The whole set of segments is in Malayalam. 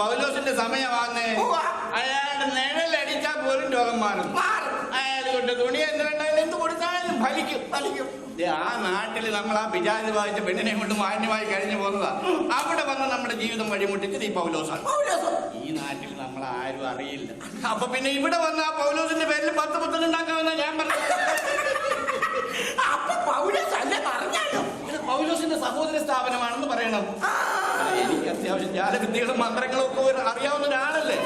പൗലോസിന്റെ സമയമാന്നേ. അയാളുടെ നിഴലടിച്ചാൽ പോലും രോഗം മാറും. അയാൾ കൊണ്ട് തുണി എന്തുണ്ടായാലും എന്ത് കൊടുത്താലും ഫലിക്കും. ഫലിക്കും. ആ നാട്ടിൽ നമ്മൾ ആ പിജാതി വായിച്ച പെണ്ണിനെ കൊണ്ട് മാന്യമായി കഴിഞ്ഞു പോകുന്നതാ. അവിടെ വന്ന് നമ്മുടെ ജീവിതം വഴിമുട്ടിച്ചത് ഈ പൗലോസാണ്. പൗലോസ്. ഈ നാട്ടിൽ നമ്മൾ ആരും അറിയില്ല. അപ്പൊ പിന്നെ ഇവിടെ വന്ന് ആ പൗലോസിന്റെ പേരിൽ പത്ത് പുത്തൻ ഉണ്ടാക്കാമെന്നാ ഞാൻ പറഞ്ഞു അപ്പൊ പൗലോസ് അല്ലേ പറഞ്ഞാലോ ഇത് പൗലോസിന്റെ സഹോദര സ്ഥാപനമാണെന്ന് പറയണം. എനിക്ക് അത്യാവശ്യം ജാലവിദ്യകളും മന്ത്രങ്ങളും ഒക്കെ അറിയാവുന്ന ഒരാളല്ലേ?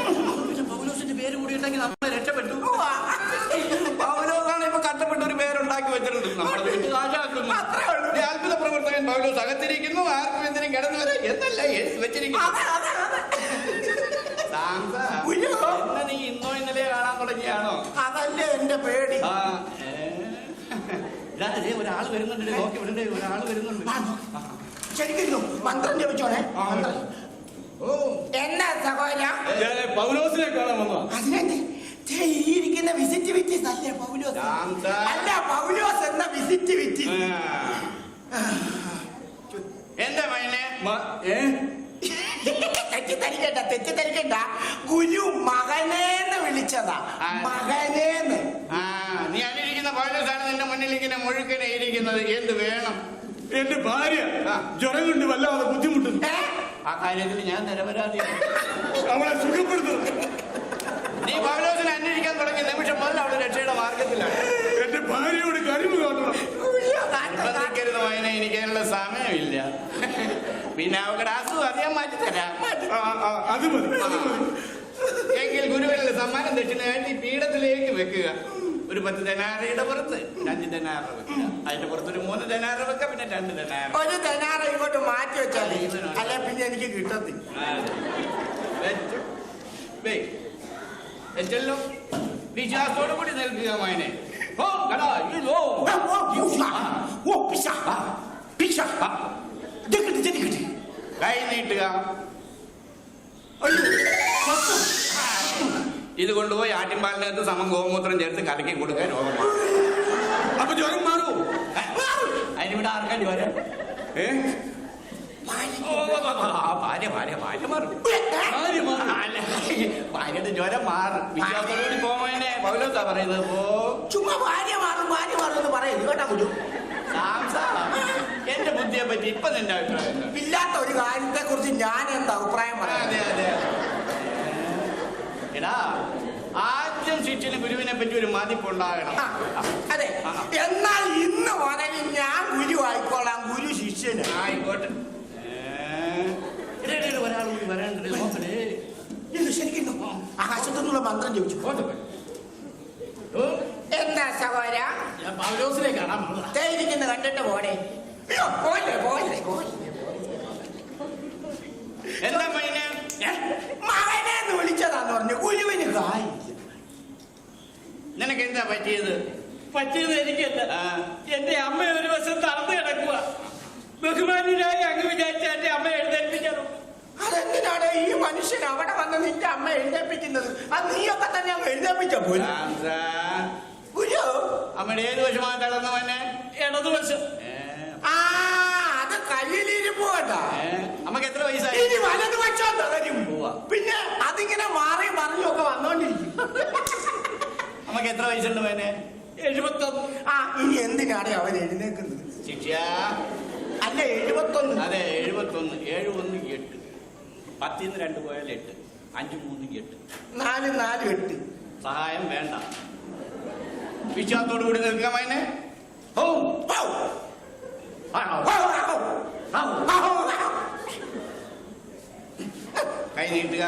പിന്നെ പൗലോസിന്റെ പേര് കൂടി ഉണ്ടെങ്കിൽ നമ്മളെ രക്ഷപ്പെട്ടു. പൗലോസാണ് ഇപ്പൊ കഷ്ടപ്പെട്ട ഒരു പേരുണ്ടാക്കി വെച്ചിട്ടുണ്ട്. നമ്മുടെ വീട്ടിൽ ആശാക്കുന്നു അത്ഭുത പ്രവർത്തകൻ പൗലോസ് അകത്തിരിക്കുന്നു ആർക്കും എന്തിനും കിടന്നു വരെ എന്നല്ല വെച്ചിരിക്കുന്നു. നീ ഇന്നോ ഇന്നലെ കാണാൻ തുടങ്ങിയാണോ? അതല്ലേ എന്റെ പേടി. ഒരാൾ വരുന്നുണ്ട്. നോക്കി വിടണ്ടേ ഒരാൾ വരുന്നുണ്ട്. ശരിക്കും മന്ത്രം ജപിച്ചോണേ. മന്ത്രം. എന്നാ സഹോദര? പൗലോസിനെ കാണാൻ വന്നതാ അതിനെന്ത്? ഈ ഇരിക്കുന്ന വിസിറ്റ് വിറ്റീസ് അല്ലേ പൗലോസ്. അല്ല പൗലോസ് എന്ന വിസിറ്റ് വിറ്റീസ് ആ. എന്താ മൈനെ തെറ്റിദ്ധരിക്കണ്ട തെറ്റിദ്ധരിക്കണ്ട. ഗുരു മകനേന്ന് വിളിച്ചതാ. മകനേന്ന്. നീ അനുകരിക്കുന്ന പൗലോസാണ് നിന്റെ മുന്നിൽ ഇങ്ങനെ മുഴുക്കനെ ഇരിക്കുന്നത് എന്ത് വേണം? എന്റെ ഭാര്യ. ജ്വരം കൊണ്ട് വല്ലാതെ ബുദ്ധിമുട്ടുന്നു. ആ കാര്യത്തിൽ ഞാൻ നിരപരാധിയാണ്. അവളെ സുഖപ്പെടുത്തുന്നു നീ പൗലോസിനെ അന്വേഷിക്കാൻ തുടങ്ങിയ നിമിഷം മുതൽ അവിടെ രക്ഷയുടെ മാർഗത്തിലാണ്. എന്റെ ഭാര്യയോട് കരിമ. നിർബന്ധിക്കരുത് മൈനെ എനിക്ക് അതിനുള്ള സമയമില്ല. പിന്നെ അവരുടെ അസുഖം അറിയാൻ മാറ്റി മാറ്റിത്തരാം അത് മതി എങ്കിൽ ഗുരുവിനുള്ള സമ്മാനം ദക്ഷിണയായിട്ട് ഈ പീഠത്തിലേക്ക് വെക്കുക. ഒരു പത്ത് ധനാറയുടെ പുറത്ത് ഒരു അഞ്ച് ധനാറ വെക്കുക. അതിന്റെ പുറത്ത് ഒരു മൂന്ന് തെനാറ ഒരു തെനാറ ഇങ്ങോട്ട് മാറ്റി വെച്ചാൽ അല്ലെ പിന്നെ എനിക്ക് കിട്ടത്തില്ല. വെച്ചല്ലോ വിശ്വാസത്തോടു കൂടി നൽകുക മോനെ ഓ കടാ ഇതോ ഓ, ഓ, പിശ. പിശ. ജനിക്കട്ടെ, ജനിക്കട്ടെ. കൈ നീട്ടുക ഇത് കൊണ്ടുപോയി ആട്ടിൻപാലിനകത്ത് സമം ഗോമൂത്രം ചേർത്ത് കലക്കി കൊടുക്കാൻ രോഗമാണ്. അപ്പൊ ജ്വരം മാറുമോ അതിനിവിടെ ആർക്കാണ്ടി വരാം ഏ? ഭാര്യ ഭാര്യ ഭാര്യ മാറും. ഭാര്യയുടെ ജ്വരം മാറും. വിശ്വാസത്തോടുകൂടി പോവേനെ പൗലോസാ പറയുന്നത്. പോ ചുമ്മാ ഭാര്യ മാറും ഭാര്യ മാറും എന്ന് പറയരുത് കേട്ടാ ഗുരു എന്റെ ബുദ്ധിയെ പറ്റി ഇപ്പൊ നിന്റെ അഭിപ്രായം? ഇല്ലാത്ത ഒരു കാര്യത്തെ കുറിച്ച് ഞാൻ എന്താ അഭിപ്രായം പറയാം എടാ ശിഷ്യന് ഗുരുവിനെ പറ്റി ഒരു മതിപ്പുണ്ടാകണം ഉണ്ടാകണം. അതെ. എന്നാൽ ഇന്ന് പറയും ഞാൻ ഗുരു ആയിക്കോളാം ഗുരു ശിഷ്യന് ആയിക്കോട്ടെ. ഒരാൾ കൂടി വരാനുണ്ട് നോക്കണേ ശരിക്കും ആകാശത്തു നിന്നുള്ള മന്ത്രം ചോദിച്ചു. എന്താ സഹോദര? ഞാൻ പൗലോസിനെ കാണാൻ വന്നതാ. ഇരിക്കുന്ന കണ്ടിട്ട് പോടെ. പോയില്ലേ പോയില്ലേ എന്താ മകനെ? മകനെ എന്ന് വിളിച്ചതാന്ന് പറഞ്ഞു. നിനക്ക് എന്താ പറ്റിയത്? പറ്റിയത് എനിക്കല്ല. എന്റെ അമ്മ ഒരു വശം തളർന്നു കിടക്കുക ബഹുമാന്യനായി അങ്ങ് വിചാരിച്ച എന്റെ അമ്മ എഴുന്നേൽപ്പിക്കണം. അതെന്തിനാണ് ഈ മനുഷ്യൻ അവിടെ വന്ന് നിന്റെ അമ്മ എഴുന്നേൽപ്പിക്കുന്നത്? അത് നീയൊക്കെ തന്നെ അങ്ങ് എഴുന്നേൽപ്പിച്ച പോലും അമ്മയുടെ ഏത് വശമാണ് തളർന്നു മോനെ? ഇടതുവശം ആ അത് കല്ലിലിരിപ്പ് കേട്ടാ അമ്മയ്ക്ക് എത്ര വയസ്സായി? ഇനി വലതുപക്ഷം തകരും പോവാ. പിന്നെ അതിങ്ങനെ മാറി മറിഞ്ഞും ഒക്കെ വന്നോണ്ടിരിക്കും അമ്മയ്ക്ക് എത്ര വയസ്സുണ്ട് മോനെ? എഴുപത്തൊന്ന്. ആ ഇനി എന്തിനാണ് അവൻ എഴുന്നേക്കുന്നത് ശിക്ഷ അല്ല എഴുപത്തൊന്ന്. അതെ എഴുപത്തൊന്ന്. ഏഴ് ഒന്ന് എട്ട്. പത്തിന്ന് രണ്ട് പോയാൽ എട്ട്. അഞ്ച് മൂന്ന് എട്ട്. നാല് നാല് എട്ട്. സഹായം വേണ്ട. വിശ്വാസത്തോടു കൂടി നിൽക്കാം അതിനെ ഓ! കൈ നീട്ടുക.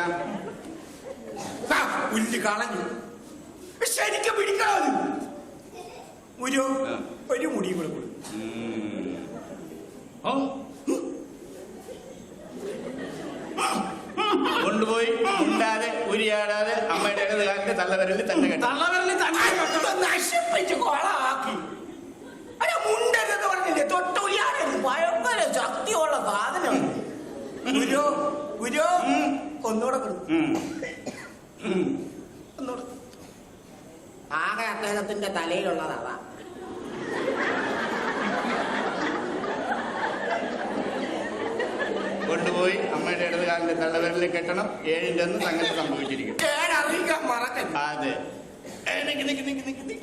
പുല്ല് കളഞ്ഞു. ശരിക്കും പിടിക്കണത് ഒരു ഒരു മുടി കൂടെ കൊടുക്കും കൊണ്ടുപോയി ഉണ്ടാതെ ഉരിയാടാതെ അമ്മയുടെ ഇടത് കാലിന്റെ തള്ളവരലിൽ തന്നെ കെട്ടി. തള്ളവരൽ തന്നെ. നശിപ്പിച്ച് കൊളാക്കി. അല്ല മുണ്ടരുത് പറഞ്ഞില്ലേ? തൊട്ടുലിയാടരുത് ഭയങ്കര ശക്തിയുള്ള സാധനം. ഗുരു ഗുരു ഒന്നുകൂടെ കൊടുക്കും. ഒന്നുകൂടെ ആകെ അദ്ദേഹത്തിന്റെ തലയിലുള്ളതാവാ. കൊണ്ടുപോയി അമ്മ അമ്മയുടെ ഇടത് കാലിന്റെ തള്ളവിരലിൽ കെട്ടണം. ഏഴിന്റെ ഒന്ന് സംഗതി സംഭവിച്ചിരിക്കും. അതെ. നിക്ക്.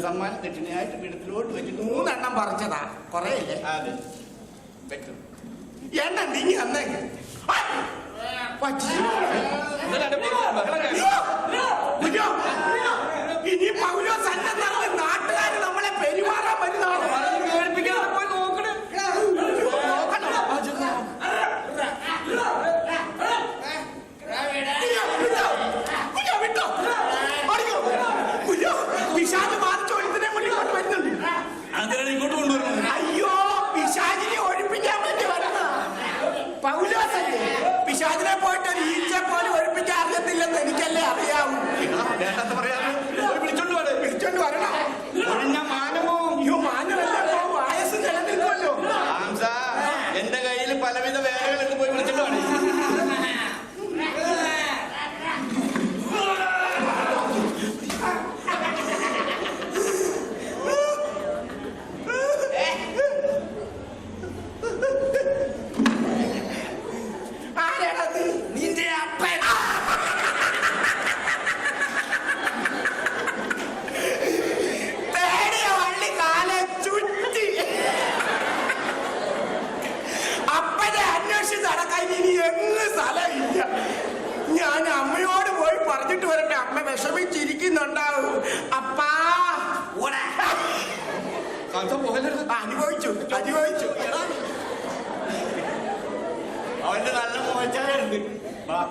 സമ്മാനം ദക്ഷിണയായിട്ട് പീഠത്തിലോട്ട് വെച്ചു മൂന്നെണ്ണം പറിച്ചതാ. കൊറേ അതെ. വെക്കും എണ്ണ നീങ്ങി വന്നേക്ക് പറ്റി. അനുഭവിച്ചു അനുഭവിച്ചു എടാ, അവന്റെ നല്ല മോച്ചായുണ്ട് ഞാൻ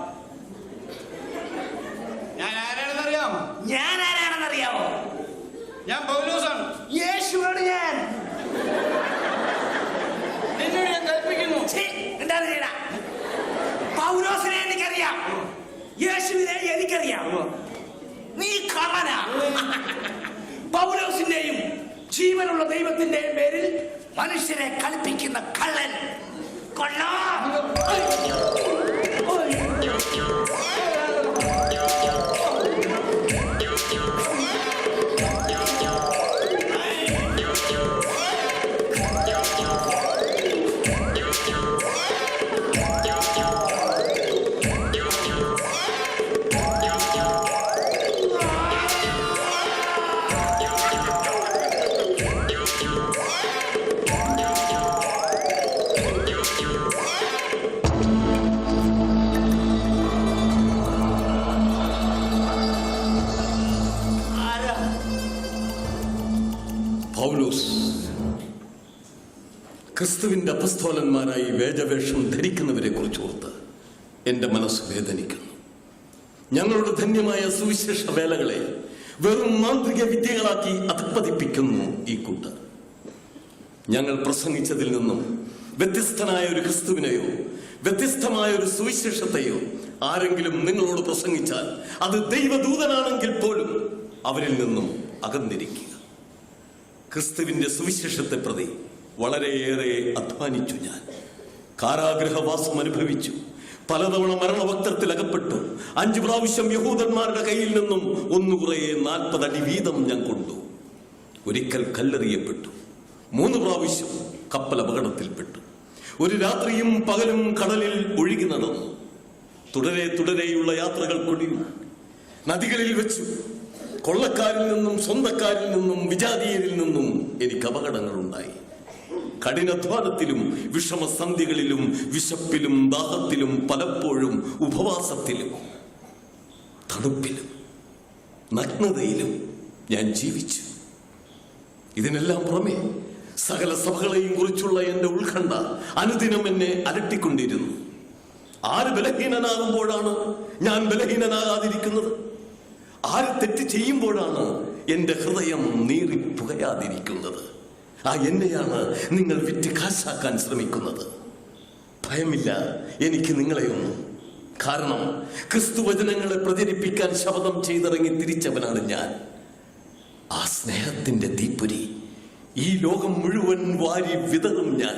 ഞാൻ ആരാണെന്നറിയാമോ? ഞാൻ ആരാണെന്നറിയാമോ? ഞാൻ പൗലോസാണ്. യേശുവാണ് ഞാൻ. നിന്നോട് ഞാൻ കൽപ്പിക്കുന്നു എന്താ പൗലോസിനെ എനിക്കറിയാം. യേശുവിനെ എനിക്കറിയാം. നീ കള്ളനാ. പൗലോസിന്റെയും ജീവനുള്ള ദൈവത്തിന്റെ പേരിൽ മനുഷ്യരെ കളിപ്പിക്കുന്ന കള്ളൻ. കൊള്ളാം. പൗലോസ് ക്രിസ്തുവിന്റെ അപസ്തോലന്മാരായി വേദവേഷം ധരിക്കുന്നവരെ കുറിച്ച് ഓർത്ത് എന്റെ മനസ്സ് വേദനിക്കുന്നു. ഞങ്ങളുടെ ധന്യമായ സുവിശേഷ വേലകളെ വെറും മാന്ത്രിക വിദ്യകളാക്കി അധപ്പതിപ്പിക്കുന്നു ഈ കൂട്ടർ. ഞങ്ങൾ പ്രസംഗിച്ചതിൽ നിന്നും വ്യത്യസ്തനായ ഒരു ക്രിസ്തുവിനെയോ വ്യത്യസ്തമായ ഒരു സുവിശേഷത്തെയോ ആരെങ്കിലും നിങ്ങളോട് പ്രസംഗിച്ചാൽ അത് ദൈവദൂതനാണെങ്കിൽ പോലും അവരിൽ നിന്നും അകന്നിരിക്കുക ക്രിസ്തുവിന്റെ സുവിശേഷത്തെ പ്രതി വളരെയേറെ അധ്വാനിച്ചു ഞാൻ. കാരാഗ്രഹവാസം അനുഭവിച്ചു. പലതവണ മരണവക്തത്തിൽ അകപ്പെട്ടു അഞ്ചു പ്രാവശ്യം യഹൂദന്മാരുടെ കയ്യിൽ നിന്നും ഒന്നുകുറയെ നാൽപ്പത് അടി വീതം ഞാൻ കൊണ്ടു. ഒരിക്കൽ കല്ലെറിയപ്പെട്ടു. മൂന്ന് പ്രാവശ്യം കപ്പൽ അപകടത്തിൽപ്പെട്ടു. ഒരു രാത്രിയും പകലും കടലിൽ ഒഴുകി നടന്നു. തുടരെ തുടരെയുള്ള യാത്രകൾ കൊടിയും നദികളിൽ വെച്ചു. കൊള്ളക്കാരിൽ നിന്നും സ്വന്തക്കാരിൽ നിന്നും വിജാതീയരിൽ നിന്നും എനിക്ക് അപകടങ്ങൾ ഉണ്ടായി കഠിനാധ്വാനത്തിലും വിഷമസന്ധികളിലും വിശപ്പിലും ദാഹത്തിലും പലപ്പോഴും ഉപവാസത്തിലും തണുപ്പിലും നഗ്നതയിലും ഞാൻ ജീവിച്ചു. ഇതിനെല്ലാം പുറമെ സകല സഭകളെയും കുറിച്ചുള്ള എന്റെ ഉത്കണ്ഠ അനുദിനം എന്നെ അലട്ടിക്കൊണ്ടിരുന്നു. ആര് ബലഹീനനാകുമ്പോഴാണ് ഞാൻ ബലഹീനനാകാതിരിക്കുന്നത്? ആര് തെറ്റ് ചെയ്യുമ്പോഴാണ് എന്റെ ഹൃദയം നീറി പുകയാതിരിക്കുന്നത് ആ എന്നെയാണ് നിങ്ങൾ വിറ്റ് കാശാക്കാൻ ശ്രമിക്കുന്നത്. ഭയമില്ല എനിക്ക് നിങ്ങളെയൊന്നും കാരണം ക്രിസ്തുവചനങ്ങളെ പ്രചരിപ്പിക്കാൻ ശപഥം ചെയ്തിറങ്ങി തിരിച്ചവനാണ് ഞാൻ. ആ സ്നേഹത്തിന്റെ തീപ്പൊരി ഈ ലോകം മുഴുവൻ വാരി വിതറും ഞാൻ.